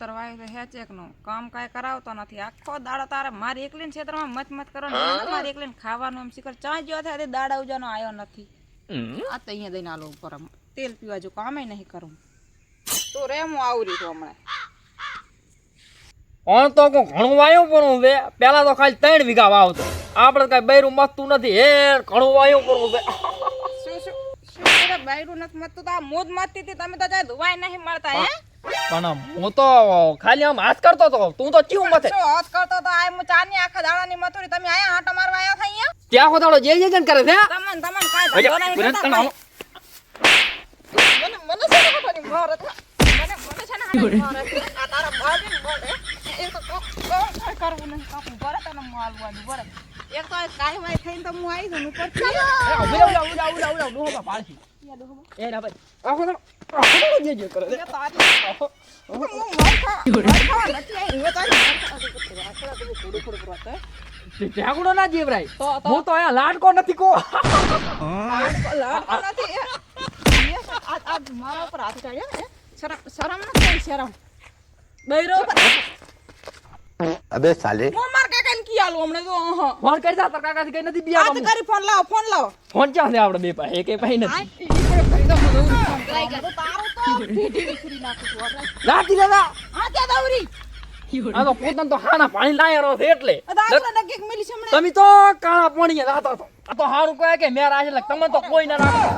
ખેતર વાય તો હેચેકનું કામ કાંઈ કરાવતો નથી આખો દાડો તારે મારી એકલીને ખેતરમાં મત મત કરો મારી એકલીને ખાવાનું એમ શીખર ચા જ્યો થાય દાડા ઉજાનો આવ્યો નથી આ તો અહીંયા દઈને આલો ઉપર તેલ પીવા જો કામે નહીં કરું તો રે હું આવરી તો હમણાં પણ તો કોઈ ઘણું વાયું પણ બે પેલા તો ખાલી ત્રણ વીઘા વાવતો આપણે કઈ બૈરું મસ્તું નથી હે ઘણું વાયું પણ બે શું શું શું બાયરું નથી મતતું તો આ મોજ મતતી હતી તમે તો જાય ધોવાય નહીં મળતા હે પણ હું તો ખાલી આમ હાથ કરતો તો તું તો ચીવ મથે હોત કરતો તો આ હું ચાની આખા દાડાની મથુરી તમે આયા હાટો મારવા આવ્યા થઈ અહીંયા ત્યાં ખોદાડો જે જે જન કરે છે તમન તમન કાઈ કાંઈ નહીં કરતા મને મને છે ને ખોટાની માર હતી. મને મને છે ને માર આ તારા ભાગી બોલે હે? એ તો કોક કરવું નહીં કાપું બરે તને માલવાનું બરે એક તો કાઈ કાંઈ વાય થઈને તો હું આવી છું ઉપરથી ઉડા ઉડા ઉડા ઉડા ઉડા રહો, ઊભી રહો, ડોહો પાડશી. એ ના ભાઈ આ ખોદાડો, આ ખોદાડો જે જે કરે છે એ તો હું હે? ના જીવરાય હું અહીંયા લાડકો નથી કો લાડકો- લાડકો નથી, એ. એ આ- આ મારા ઉપર હાથ ઉઠાડ્યો ને, શરમ શરમ નથી શરમ બૈરો અબે સાલે હું માર કાકાને કી આલું હમણાં તો અહં. ફોન કરી જા તાર કાકાથી કઈ નથી હાથ કરી ફોન લાવો ફોન લાવો ફોન ક્યાં છે આપણે બે પાસે કે પાસે નથી લાતી દાદા હા, ત્યાં દવરી. આ તો પોતાને તો હાના પાણી લાયરો છે એટલે. આ તો આપણે નક્કી મિલી છે હમણાં. તમે તો કાળા પાણી રાતા તો. આ તો હારું કહે કે મેં રાજ એટલે તમે તો કોઈ ના રાખો.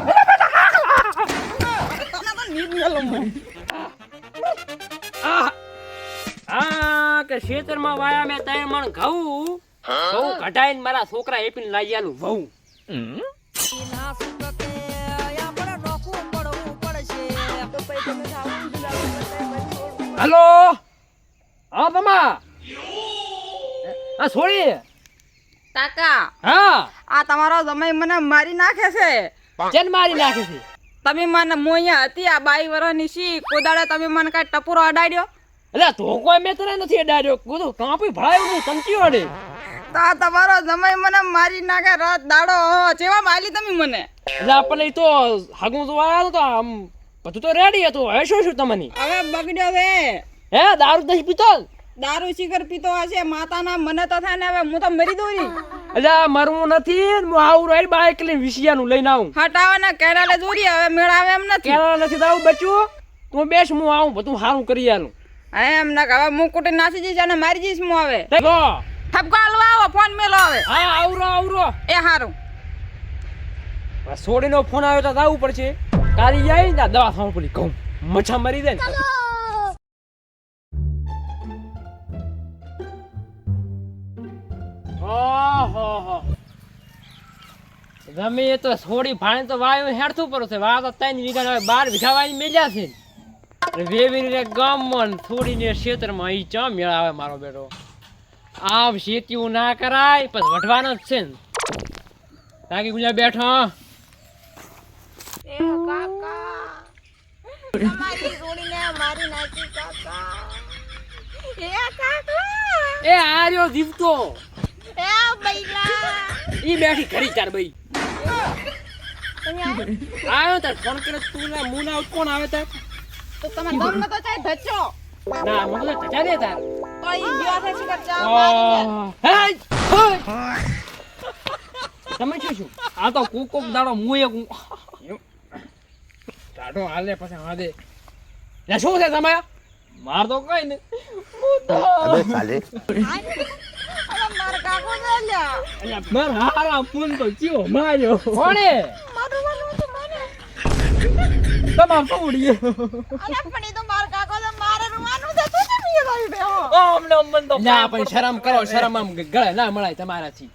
આ કે ખેતરમાં વાયા મેં ત્રણ મણ ઘઉં. ઘઉં કઢાઈને મારા છોકરા એપીને લાવી આલું વહુ. હલો! હા તમા હા છોડી! કાકા હા! આ તમારો જમાઈ મને મારી નાખે છે. ચેન મારી નાખે છે? તમે મને હું અહીંયા હતી આ બાઈ વરસની સી કોદાળે તમે મને કાંઈ ટપુરો અડાડ્યો? એટલે તો કોઈ મેં તને નથી અડાડ્યો. કીધું કાપી ભરાયું નહીં તમચી અડે તો આ તમારો જમાઈ મને મારી નાખે રાત દાડો ચેવા માલી તમે મને. એટલે આપણને તો હાગું જોવા આવ્યા તો આમ બધું તો રેડી હતું હવે શું શું તમને. હવે બગડ્યો છે હે દારૂ દહીં પીતો? દારૂ શિખર પીતો હશે માતાના મને તો થાય ને હવે હું તો મરી દઉં એટલે મરવું નથી હું આવું રહી બાઈક લઈને વિસિયાનું લઈને આવું. હટાવે ને કેરાલે દોરી હવે મેળાવે એમ નથી. કેરાલે નથી તો આવું બચ્યું તું બેસ હું આવું બધું સારું કરી આલું. હા, એમ ના હવે હું કુટી નાસી જઈશ અને મારી જઈશ હું હવે. ઠપકો હલવા આવો ફોન મેલો હવે. હા આવરો આવરો. એ આ સોડીનો ફોન આવ્યો તો આવવું પડશે. કાલી જાય ને દવા થવા પડી ઘઉં. મચ્છા મરી જાય ને એ તો થોડી ભાણે તો વાયુ હેડતું પડે છે. વા તો ત્રણ વીઘા હવે બાર વીઘા વાય મેલ્યા છે. અને વેવીને ગામમાં ને થોડીને ક્ષેત્રમાં ઈ ચા મેળાવે મારો બેટો. આમ શેતીયું ના કરાય પછી વઢવાનો જ છે ને. તાકી ગુંજા બેઠો એ કાકા. તમારી જોડીને મારી નાખી કાકા. એ કાકા. એ આર્યો જીવતો. એ બૈલા. ઈ બેઠી ખરી ચાર તમે આવ્યો તાર ફોન કરે તું ના મું ના કોણ આવે તાર? તો તમે દમ તો ચાય ધચો. ના મને તો ટચા દે તાર. તો ઈ ગયો છે શિખર ચા મારી ઓહ, હેય, હેય. તમે શું શું આ તો કોક કોક દાડો મું એક ટાઢો હાલે પછી હાદે લે શું છે તમે માર તો કઈ ને અબે સાલે માર કાકો ને લ્યા માર હારા ફોન તો ચિયો માર્યો. કોણે? મારું વાનું તો મને તમામ પૌડીએ અરે પણ ઈ તો માર કાકો તો મારે રૂવાનું છે તું કેમ ઈ ભાઈ બેહો અમને અમને તો ના પણ શરમ કરો શરમ આમ ગળે ના મળાય તમારાથી.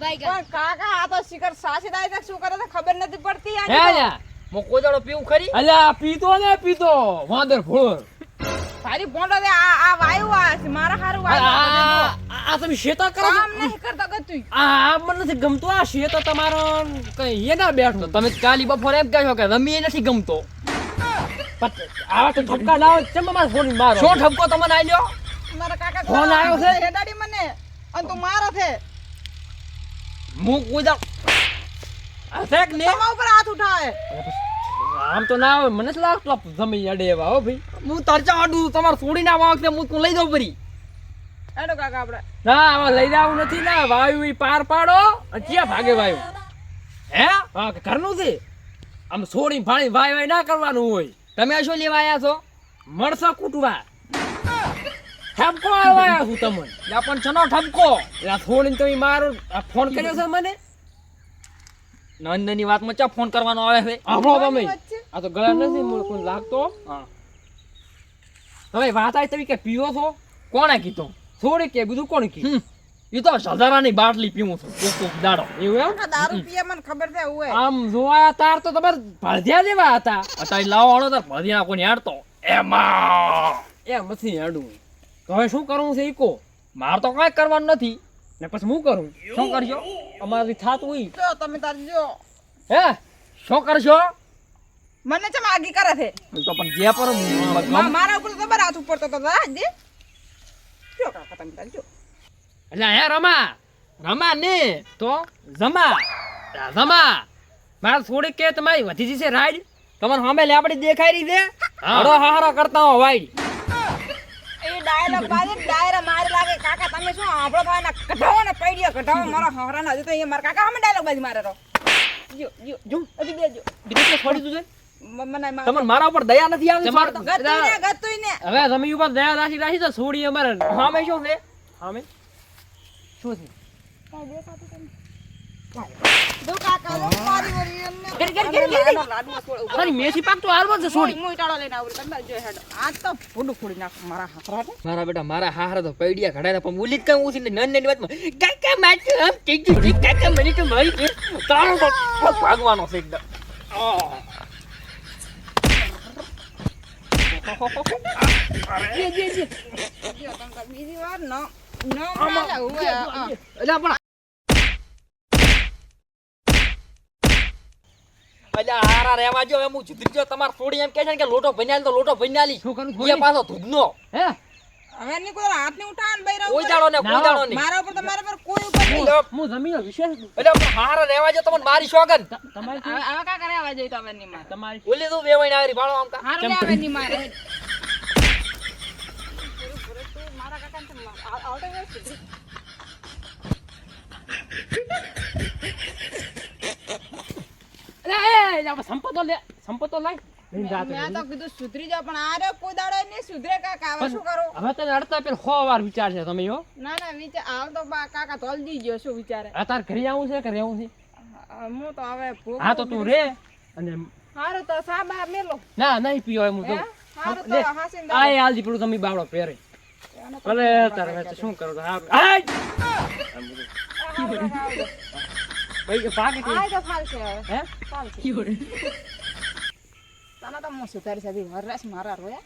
પણ કાકા આ તો શિખર સાસી છે શું કરે ખબર નથી પડતી આ લ્યા મો કોદાળો પીવું ખરી? અલ્યા પીતો ને પીતો. વાંદર ફોડ તારી દે આ આ વાયુ આ છે, મારા હારું આ વાયુ આ તમે શેતા કરો કામ નહીં કરતો ગતું આ આ મને નથી ગમતો. આ શેતો તમારો કઈ એ ના બેઠો. તમે કાલી બપોરે એમ કહો કે રમી એ નથી ગમતો. આવા તો ઠપકા ના ચમ મારા ફોન મારો? શું ઠપકો તમને આલ્યો? મારા કાકા ફોન આવ્યો છે? હેડાડી મને અને તું મારો છે. હું કોઈ ફેક ને. તમારા ઉપર હાથ ઉઠાવે. આમ તો ના આવે મને જ લાગતું જમી અડે એવા હો ભાઈ. હું તરચા અડું તમારે છોડી ના વાંક હું તું લઈ જાઉં પરી એનો કાકા આપણે. ના આવા લઈ જવું નથી ના વાયુ ઈ પાર પાડો અને ક્યાં ભાગે વાયુ? હે? હા ઘરનું છે? આમ છોડી ફાણી વાય વાય ના કરવાનું હોય. તમે શું લેવા આવ્યા છો? મળશે કૂટવા. ઠપકો આવ્યા છું તમને. પણ છનો ઠપકો. એટલે આ તમે મારો આ ફોન કર્યો છે મને? નંદની વાતમાં ચા ફોન કરવાનો આવે છે? આપણો તમે. આ તો ગળા નથી મૂળ લાગતો. તમે વાત આવી તમે કે પીવો છો? કોણે કીધું? થોડી કે બીજું કોણ કીધું એ તો સજારાની બાટલી પીવું છું. એક દાડો. એવું એમ? દારૂ પીએ મને ખબર છે હોય આમ જોવા તાર તો તમારે ભળદ્યા જેવા હતા. અત્યારે લાવો આણો તાર ભદીના કોઈ હેડતો એમાં. એમ નથી હેડું. તો હવે શું કરવું છે ઈકો? માર તો કાંઈ કરવાનું નથી. ને પછી હું કરું? શું કરશો? અમારી થાતું હોય. તો તમે તારી જો. હે? શું કરશો? મને ચમ આગી કરે છે. તો પણ જે પર મારા ઉપર તો બરાત ઉપર તો તો દે જો. કાકા તમે તારી જો. એટલે હે રમા રમા ને તો જમા. જમા. મારા થોડી કે તમારી વધી જશે રાઈડ તમારે સામે લેબડી દેખાઈ રહી છે. હરો હારા કરતા હો વાઈડ. એ ડાયલોગ બાજે ડાયરા મારે લાગે કાકા તમે શું આપણો તો એના કઢાવો ને પૈડિયા કઢાવો મારા હવરા ના હજુ તો અહીંયા મારા કાકા હમે ડાયલોગ બાજી મારે તો. જો જો જો હજી બે જો. બીજું શું છોડી દીધું તમને મારા ઉપર દયા નથી આવતી હવે તમે ઉપર દયા રાખી રાખી તો છોડી અમારે. સામે શું છે? સામે શું મારી છે બેટા મારા હારા તો પૈડિયા ઘડાય પણ કઈ ઉછી ને નન વાતમાં. કાકા માથું આમ ટીચું ટી કાકા મને તો મારી છે. તારો તો ભાગવાનો છે એકદમ. આહ. જો તમે તાર બીજી વાર ન ન માલે હોય એટલે પણ એટલે હારા રહેવા જો હું જુદી જો તમારે થોડી એમ કહે છે કે લોટો ભન્યાલી તો લોટો ભન્યાલી શું કરું એ પાછો ધૂધનો હે? હવે ની કોઈ હાથની ઉઠાણ બૈરા કોઈ દાડો ને કોઈ દાડો નહીં મારા ઉપર તો પર કોઈ ઉપર નહીં. હું જમીનો વિશેષ એટલે હારા રહેવા જો તમને મારી શોગન તમારી આવા તમારી ઓલી તું ભાળો આમ કા. હારું લે હવે મારે. મારા કાકાને તો મા- આ- આવતો એ, આપણે સંપતો લે સંપતો લઈ મેં તો કીધું સુધરી જાવ પણ આ રે કોઈ દાડો નહીં સુધરે કાકા હવે શું કરું? હવે તને અડતા પેલા સો વાર વિચાર છે તમે હો. ના ના વિચાર હાલ તો કાકા તોલ દી ગયો શું વિચારે. અત્યારે તાર ઘરે આવું છે કે રહેવું છે? હું તો હવે હા તો તું રે અને હારું તો સાબા મેલો. ના નહીં એમ હું હે? તો હારું તો હાસીને હાલજી તમે પહેરે. અરે તાર શું કરો આય! ભાઈ પાકે આ તો ફાલશે હવે. હે? ફાલશે. તને તો હું સુધારી સાધી વરસ મારા રોયા.